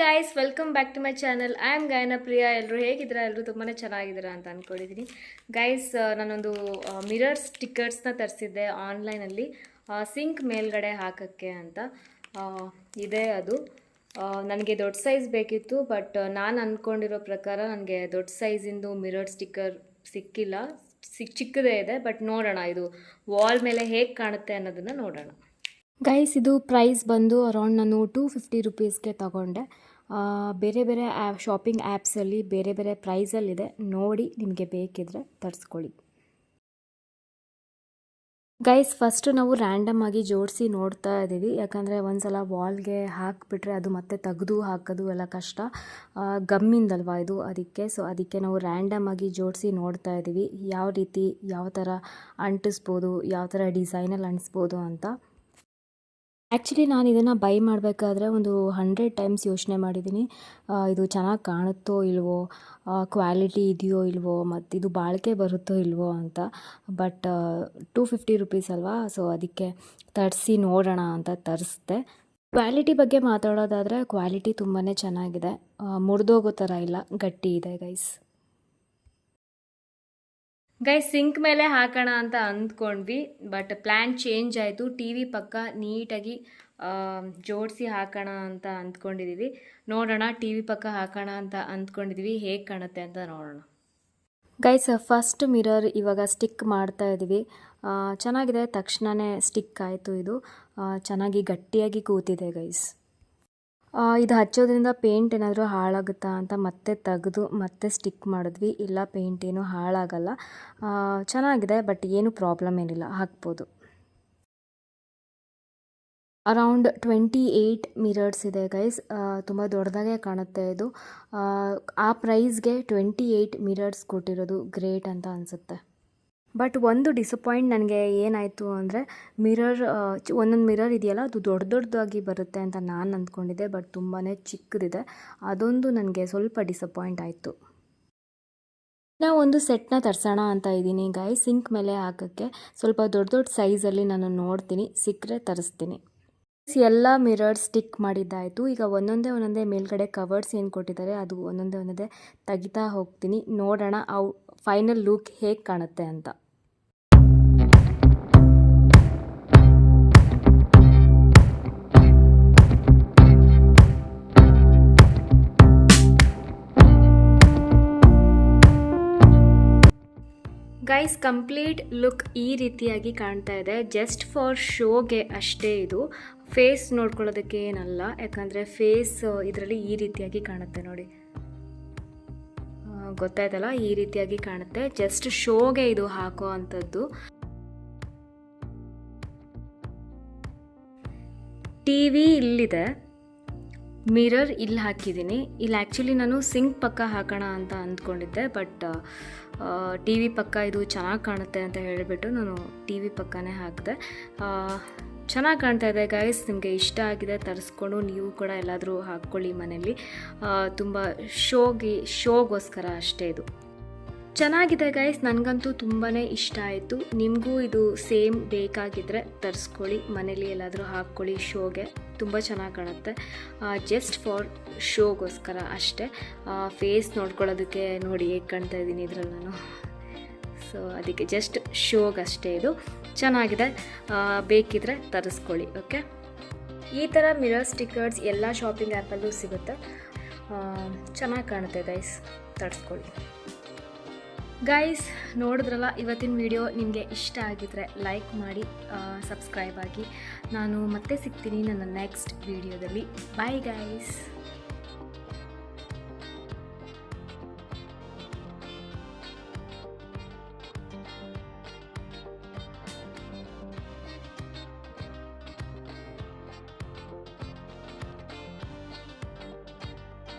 Guys welcome back to my channel I am Gayana Priya ಎಲ್ಲರೂ ಹೇಗಿದ್ದೀರಾ? ಎಲ್ಲರೂ ತುಂಬಾ ಚೆನ್ನಾಗಿದ್ದೀರಾ ಅಂತ ಅಂದ್ಕೊಂಡಿದ್ದೀನಿ ಗೈಸ್ ನಾನೊಂದು ಮಿರರ್ ಸ್ಟಿಕ್ಕರ್ಸ್ನ ತರಿಸಿದ್ದೆ ಆನ್ಲೈನಲ್ಲಿ ಸಿಂಕ್ ಮೇಲ್ಗಡೆ ಹಾಕೋಕ್ಕೆ ಅಂತ. ಇದೆ ಅದು. ನನಗೆ ದೊಡ್ಡ ಸೈಜ್ ಬೇಕಿತ್ತು ಬಟ್ ನಾನು ಅಂದ್ಕೊಂಡಿರೋ ಪ್ರಕಾರ ನನಗೆ ದೊಡ್ಡ ಸೈಜಿಂದು ಮಿರರ್ ಸ್ಟಿಕ್ಕರ್ ಸಿಕ್ಕಿಲ್ಲ. ಸಿಕ್, ಚಿಕ್ಕದೇ ಇದೆ ಬಟ್ ನೋಡೋಣ ಇದು ವಾಲ್ ಮೇಲೆ ಹೇಗೆ ಕಾಣುತ್ತೆ ಅನ್ನೋದನ್ನು ನೋಡೋಣ. ಗೈಸ್ ಇದು ಪ್ರೈಸ್ ಬಂದು ಅರೌಂಡ್ ನಾನು ಟೂ ಫಿಫ್ಟಿ ರುಪೀಸ್ಗೆ ತಗೊಂಡೆ. ಬೇರೆ ಬೇರೆ ಆ್ಯಪ್ ಶಾಪಿಂಗ್ ಆ್ಯಪ್ಸಲ್ಲಿ ಬೇರೆ ಬೇರೆ ಪ್ರೈಸಲ್ಲಿದೆ ನೋಡಿ ನಿಮಗೆ ಬೇಕಿದ್ರೆ ತರಿಸ್ಕೊಳ್ಳಿ. ಗೈಸ್ ಫಸ್ಟ್ ನಾವು ರ್ಯಾಂಡಮ್ ಆಗಿ ಜೋಡಿಸಿ ನೋಡ್ತಾ ಇದ್ದೀವಿ. ಯಾಕಂದರೆ ಒಂದ್ಸಲ ವಾಲ್ಗೆ ಹಾಕಿಬಿಟ್ರೆ ಅದು ಮತ್ತೆ ತೆಗೆದು ಹಾಕೋದು ಎಲ್ಲ ಕಷ್ಟ. ಗಮ್ಮಿಂದಲ್ವಾ ಇದು ಅದಕ್ಕೆ? ಸೊ ಅದಕ್ಕೆ ನಾವು ರ್ಯಾಂಡಮ್ ಆಗಿ ಜೋಡಿಸಿ ನೋಡ್ತಾ ಇದ್ದೀವಿ. ಯಾವ ರೀತಿ, ಯಾವ ಥರ ಅಂಟಿಸ್ಬೋದು, ಯಾವ ಥರ ಡಿಸೈನಲ್ಲಿ ಅಂಟಿಸ್ಬೋದು ಅಂತ. ಆ್ಯಕ್ಚುಲಿ ನಾನು ಇದನ್ನು ಬೈ ಮಾಡಬೇಕಾದ್ರೆ ಒಂದು ಹಂಡ್ರೆಡ್ ಟೈಮ್ಸ್ ಯೋಚನೆ ಮಾಡಿದ್ದೀನಿ ಇದು ಚೆನ್ನಾಗಿ ಕಾಣುತ್ತೋ ಇಲ್ವೋ ಕ್ವಾಲಿಟಿ ಇದೆಯೋ ಇಲ್ವೋ, ಮತ್ತು ಇದು ಬಾಳಿಕೆ ಬರುತ್ತೋ ಇಲ್ವೋ ಅಂತ. ಬಟ್ ಟೂ ಫಿಫ್ಟಿ ರುಪೀಸ್ ಅಲ್ವಾ? ಸೊ ಅದಕ್ಕೆ ತರಿಸಿ ನೋಡೋಣ ಅಂತ ತರಿಸ್ದೆ. ಕ್ವಾಲಿಟಿ ಬಗ್ಗೆ ಮಾತಾಡೋದಾದರೆ ಕ್ವಾಲಿಟಿ ತುಂಬಾ ಚೆನ್ನಾಗಿದೆ. ಮುರಿದೋಗೋ ಥರ ಇಲ್ಲ. ಗಟ್ಟಿ ಇದೆ ಗೈಸ್ ಗೈಸ್ ಸಿಂಕ್ ಮೇಲೆ ಹಾಕೋಣ ಅಂತ ಅಂದ್ಕೊಂಡ್ವಿ ಬಟ್ ಪ್ಲ್ಯಾನ್ ಚೇಂಜ್ ಆಯಿತು. ಟಿ ವಿ ಪಕ್ಕ ನೀಟಾಗಿ ಜೋಡಿಸಿ ಹಾಕೋಣ ಅಂತ ಅಂದ್ಕೊಂಡಿದ್ದೀವಿ ನೋಡೋಣ ಟಿ ವಿ ಪಕ್ಕ ಹಾಕೋಣ ಅಂತ ಅಂದ್ಕೊಂಡಿದ್ದೀವಿ ಹೇಗೆ ಕಾಣುತ್ತೆ ಅಂತ ನೋಡೋಣ. ಗೈಸ್ ಫಸ್ಟ್ ಮಿರರ್ ಇವಾಗ ಸ್ಟಿಕ್ ಮಾಡ್ತಾ ಇದ್ದೀವಿ ಚೆನ್ನಾಗಿದೆ. ತಕ್ಷಣವೇ ಸ್ಟಿಕ್ ಆಯಿತು ಇದು. ಚೆನ್ನಾಗಿ ಗಟ್ಟಿಯಾಗಿ ಕೂತಿದೆ ಗೈಸ್ ಇದು ಹಚ್ಚೋದ್ರಿಂದ ಪೇಂಟ್ ಏನಾದರೂ ಹಾಳಾಗುತ್ತಾ ಅಂತ ಮತ್ತೆ ತೆಗೆದು ಮತ್ತೆ ಸ್ಟಿಕ್ ಮಾಡಿದ್ವಿ. ಇಲ್ಲ ಪೇಂಟ್ ಏನು ಹಾಳಾಗಲ್ಲ. ಚೆನ್ನಾಗಿದೆ ಬಟ್ ಏನು ಪ್ರಾಬ್ಲಮ್ ಏನಿಲ್ಲ. ಹಾಕ್ಬೋದು. ಅರೌಂಡ್ ಟ್ವೆಂಟಿ ಏಯ್ಟ್ ಮಿರರ್ಸ್ ಇದೆ ಗೈಸ್ ತುಂಬ ದೊಡ್ಡದಾಗೆ ಕಾಣುತ್ತೆ ಇದು. ಆ ಪ್ರೈಸ್ಗೆ ಟ್ವೆಂಟಿ ಏಯ್ಟ್ ಮಿರರ್ಸ್ ಕೊಟ್ಟಿರೋದು ಗ್ರೇಟ್ ಅಂತ ಅನಿಸುತ್ತೆ. ಬಟ್ ಒಂದು ಡಿಸಪಾಯಿಂಟ್ ನನಗೆ ಏನಾಯಿತು ಅಂದರೆ ಮಿರರ್ ಒಂದೊಂದು ಮಿರರ್ ಇದೆಯಲ್ಲ, ಅದು ದೊಡ್ಡ ದೊಡ್ಡದಾಗಿ ಬರುತ್ತೆ ಅಂತ ನಾನು ಅಂದ್ಕೊಂಡಿದ್ದೆ, ಬಟ್ ತುಂಬಾ ಚಿಕ್ಕದಿದೆ. ಅದೊಂದು ನನಗೆ ಸ್ವಲ್ಪ ಡಿಸಪಾಯಿಂಟ್ ಆಯಿತು. ನಾವು ಒಂದು ಸೆಟ್ನ ತರ್ಸೋಣ ಅಂತ ಇದ್ದೀನಿ ಗಾಯ್ ಸಿಂಕ್ ಮೇಲೆ ಹಾಕೋಕ್ಕೆ ಸ್ವಲ್ಪ ದೊಡ್ಡ ದೊಡ್ಡ ಸೈಜಲ್ಲಿ ನಾನು ನೋಡ್ತೀನಿ, ಸಿಕ್ಕರೆ ತರಿಸ್ತೀನಿ. ಎಲ್ಲ ಮಿರರ್ ಸ್ಟಿಕ್ ಮಾಡಿದ್ದಾಯಿತು. ಈಗ ಒಂದೊಂದೇ ಒಂದೊಂದೇ ಮೇಲ್ಗಡೆ ಕವರ್ಸ್ ಏನು ಕೊಟ್ಟಿದ್ದಾರೆ, ಅದು ಒಂದೊಂದೇ ಒಂದೊಂದೇ ತೆಗಿತಾ ಹೋಗ್ತೀನಿ. ನೋಡೋಣ, ಅವು ಫೈನಲ್ ಲುಕ್ ಹೇಗೆ ಕಾಣುತ್ತೆ ಅಂತ. ಗೈಸ್ ಕಂಪ್ಲೀಟ್ ಲುಕ್ ಈ ರೀತಿಯಾಗಿ ಕಾಣ್ತಾ ಇದೆ. ಜಸ್ಟ್ ಫಾರ್ ಶೋಗೆ ಅಷ್ಟೇ ಇದು. ಫೇಸ್ ನೋಡ್ಕೊಳ್ಳೋದಕ್ಕೆ ಏನಲ್ಲ. ಯಾಕಂದರೆ ಫೇಸ್ ಇದರಲ್ಲಿ ಈ ರೀತಿಯಾಗಿ ಕಾಣುತ್ತೆ ನೋಡಿ. ಗೊತ್ತಾಯ್ತಲ್ಲ? ಈ ರೀತಿಯಾಗಿ ಕಾಣುತ್ತೆ. ಜಸ್ಟ್ ಶೋಗೆ ಇದು ಹಾಕೋ ಅಂಥದ್ದು. ಟಿ ವಿ ಇಲ್ಲಿದೆ. ಮಿರರ್ ಇಲ್ಲಿ ಹಾಕಿದ್ದೀನಿ. ಇಲ್ಲಿ ಆ್ಯಕ್ಚುಲಿ ನಾನು ಸಿಂಕ್ ಪಕ್ಕ ಹಾಕೋಣ ಅಂತ ಅಂದ್ಕೊಂಡಿದ್ದೆ ಬಟ್ ಟಿ ವಿ ಪಕ್ಕ ಇದು ಚೆನ್ನಾಗಿ ಕಾಣುತ್ತೆ ಅಂತ ಹೇಳಿಬಿಟ್ಟು ನಾನು ಟಿ ವಿ ಪಕ್ಕನೇ ಹಾಕಿದೆ. ಚೆನ್ನಾಗಿ ಕಾಣ್ತಾ ಇದೆ ಗೈಸ್ ನಿಮಗೆ ಇಷ್ಟ ಆಗಿದೆ ತರಿಸ್ಕೊಂಡು ನೀವು ಕೂಡ ಎಲ್ಲಾದರೂ ಹಾಕ್ಕೊಳ್ಳಿ ಮನೇಲಿ ತುಂಬ ಶೋಗಿ, ಶೋಗೋಸ್ಕರ ಅಷ್ಟೇ ಇದು. ಚೆನ್ನಾಗಿದೆ ಗೈಸ್ ನನಗಂತೂ ತುಂಬಾ ಇಷ್ಟ ಆಯಿತು. ನಿಮಗೂ ಇದು ಸೇಮ್ ಬೇಕಾಗಿದ್ದರೆ ತರಿಸ್ಕೊಳ್ಳಿ. ಮನೇಲಿ ಎಲ್ಲಾದರೂ ಹಾಕ್ಕೊಳ್ಳಿ ಶೋಗೆ. ತುಂಬ ಚೆನ್ನಾಗಿ ಕಾಣುತ್ತೆ. ಜಸ್ಟ್ ಫಾರ್ ಶೋಗೋಸ್ಕರ ಅಷ್ಟೇ. ಫೇಸ್ ನೋಡ್ಕೊಳ್ಳೋದಕ್ಕೆ ನೋಡಿ ಹೇಗೆ ಕಾಣ್ತಾ ಇದ್ದೀನಿ ಇದ್ರಲ್ಲಿ ನಾನು. ಸೊ ಅದಕ್ಕೆ ಜಸ್ಟ್ ಶೋಗಷ್ಟೇ ಇದು. ಚೆನ್ನಾಗಿದೆ. ಬೇಕಿದ್ರೆ ತರಿಸ್ಕೊಳ್ಳಿ ಓಕೆ ಈ ಥರ ಮಿರರ್ ಸ್ಟಿಕ್ಕರ್ಸ್ ಎಲ್ಲ ಶಾಪಿಂಗ್ ಆ್ಯಪಲ್ಲೂ ಸಿಗುತ್ತೆ. ಚೆನ್ನಾಗಿ ಕಾಣುತ್ತೆ ಗೈಸ್ ತರಿಸ್ಕೊಳ್ಳಿ. ಗೈಸ್ ನೋಡಿದ್ರಲ್ಲ, ಇವತ್ತಿನ ವಿಡಿಯೋ ನಿಮಗೆ ಇಷ್ಟ ಆಗಿದ್ರೆ ಲೈಕ್ ಮಾಡಿ ಸಬ್ಸ್ಕ್ರೈಬ್ ಆಗಿ. ನಾನು ಮತ್ತೆ ಸಿಗ್ತೀನಿ ನನ್ನ ನೆಕ್ಸ್ಟ್ ವಿಡಿಯೋದಲ್ಲಿ ಬಾಯ್ ಗೈಸ್